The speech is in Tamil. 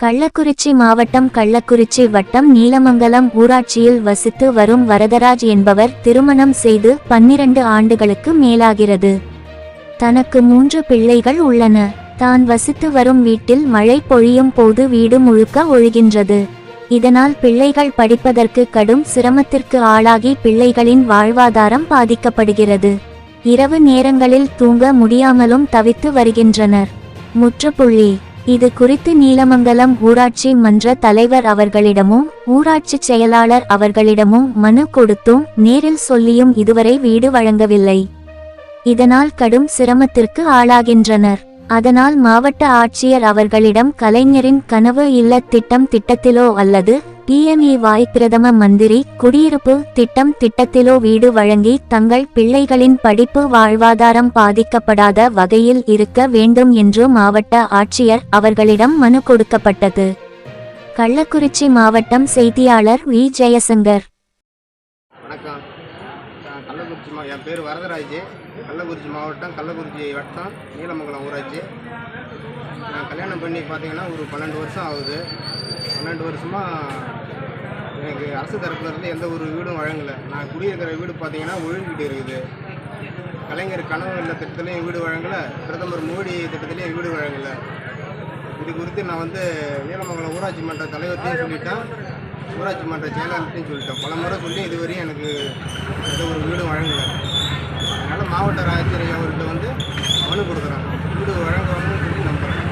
கள்ளக்குறிச்சி மாவட்டம் கள்ளக்குறிச்சி வட்டம் நீலமங்கலம் ஊராட்சியில் வசித்து வரும் வரதராஜ் என்பவர் திருமணம் செய்து பன்னிரண்டு ஆண்டுகளுக்கு மேலாகிறது. தனக்கு மூன்று பிள்ளைகள் உள்ளன. தான் வசித்து வரும் வீட்டில் மழை பொழியும் போது வீடு முழுக்க ஒழுகின்றது. இதனால் பிள்ளைகள் படிப்பதற்கு கடும் சிரமத்திற்கு ஆளாகி பிள்ளைகளின் வாழ்வாதாரம் பாதிக்கப்படுகிறது. இரவு நேரங்களில் தூங்க முடியாமலும் தவித்து வருகின்றனர். முற்றுப்புள்ளி இது குறித்து நீலமங்கலம் ஊராட்சி மன்ற தலைவர் அவர்களிடமும் ஊராட்சி செயலாளர் அவர்களிடமும் மனு கொடுத்தும் நேரில் சொல்லியும் இதுவரை வீடு வழங்கவில்லை. இதனால் கடும் சிரமத்திற்கு ஆளாகின்றனர். அதனால் மாவட்ட ஆட்சியர் அவர்களிடம் கலைஞரின் கனவு இல்ல திட்டம் திட்டத்திலோ அல்லது பிஎம்இ பிரதம மந்திரி குடியிருப்பு திட்டம் திட்டத்திலோ வீடு வழங்கி தங்கள் பிள்ளைகளின் படிப்பு வாழ்வாதாரம் பாதிக்கப்படாத வகையில் இருக்க வேண்டும் என்று மாவட்ட ஆட்சியர் அவர்களிடம் மனு கொடுக்கப்பட்டது. கள்ளக்குறிச்சி மாவட்டம் செய்தியாளர் வி. ஜெயசங்கர். வணக்கம். கள்ளக்குறிச்சி மா என் பேர் வரதராஜ். கள்ளக்குறிச்சி மாவட்டம் கள்ளக்குறிச்சி வட்டம் நீலமங்கலம் ஊராட்சி. நான் கல்யாணம் பண்ணி பார்த்தீங்கன்னா ஒரு பன்னெண்டு வருஷம் ஆகுது. பன்னெண்டு வருஷமாக எனக்கு அரசு தரப்புலேருந்து எந்த ஒரு வீடும் வழங்கலை. நான் குடியிருக்கிற வீடு பார்த்தீங்கன்னா ஒழுங்கிட்டு இருக்குது. கலைஞர் கனவு இல்ல திட்டத்துலேயும் வீடு வழங்கலை. பிரதமர் மோடி திட்டத்துலேயும் வீடு வழங்கலை. இது குறித்து நான் வந்து நீலமங்கலம் ஊராட்சி மன்ற தலைவர்கிட்டையும் சொல்லிட்டேன். ஊராட்சி மன்ற செயலாளர்கிட்டையும் சொல்லிட்டேன். பல முறை சொல்லி இதுவரையும் எனக்கு எந்த ஒரு வீடும் வழங்கலை. அதனால் மாவட்ட ஆட்சியர் அவர்கிட்ட வந்து மனு கொடுக்குறேன். வீடு வழங்குவாங்கன்னு சொல்லி நம்புகிறேன்